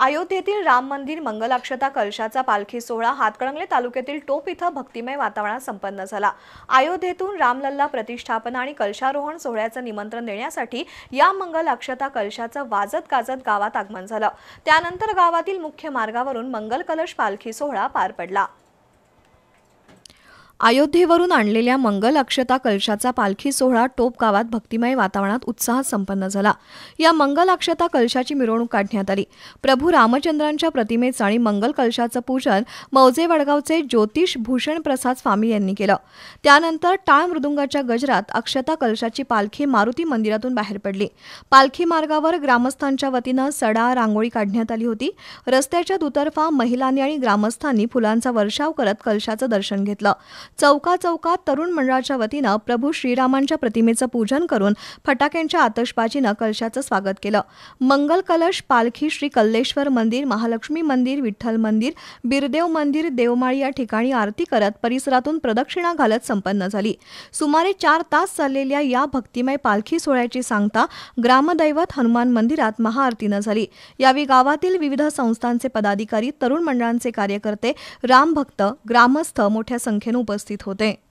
अयोध्येतील राम मंदिर मंगलाक्षता कलशाचा पालखी सोहळा हातकणंगले तालुक्यातील टोप इथं भक्तिमय वातावरणात संपन्न झाला. अयोध्येतून रामलल्ला प्रतिष्ठापना आणि कलशारोहण सोहळ्याचं निमंत्रण देण्यासाठी या मंगलाक्षता कलशाचं वाजत गाजत गावात आगमन झालं. त्यानंतर गावातील मुख्य मार्गावरून मंगल कलश पालखी सोहळा पार पडला. अयोध्येवरून आणलेल्या मंगल अक्षता कलशाचा पालखी सोहळा टोप गावात भक्तिमय वातावरणात उत्साहात संपन्न झाला. या मंगल अक्षता कलशाची मिरवणूक काढण्यात आली. प्रभू रामचंद्रांच्या प्रतिमेचं आणि मंगल कलशाचं पूजन मौजे वडगावचे ज्योतिष भूषण प्रसाद स्वामी यांनी केलं. त्यानंतर टाळ मृदुंगाच्या गजरात अक्षता कलशाची पालखी मारुती मंदिरातून बाहेर पडली. पालखी मार्गावर ग्रामस्थांच्या वतीनं सडा रांगोळी काढण्यात आली होती. रस्त्याच्या दुतर्फा महिलांनी आणि ग्रामस्थांनी फुलांचा वर्षाव करत कलशाचं दर्शन घेतलं. चौका चौकात तरुण मंडळाच्या वतीनं प्रभू श्रीरामांच्या प्रतिमेचं पूजन करून फटाक्यांच्या आतषबाजीनं कलशाचं स्वागत केलं. मंगल कलश पालखी श्री कल्लेश्वर मंदिर महालक्ष्मी मंदिर विठ्ठल मंदिर बिरदेव मंदिर देवमाळी या ठिकाणी आरती करत परिसरातून प्रदक्षिणा घालत संपन्न झाली. सुमारे चार तास चाललेल्या या भक्तिमय पालखी सोहळ्याची सांगता ग्रामदैवत हनुमान मंदिरात महाआरतीनं झाली. यावेळी गावातील विविध संस्थांचे पदाधिकारी तरुण मंडळांचे कार्यकर्ते रामभक्त ग्रामस्थ मोठ्या संख्येनं उपस्थित उपस्थित होते.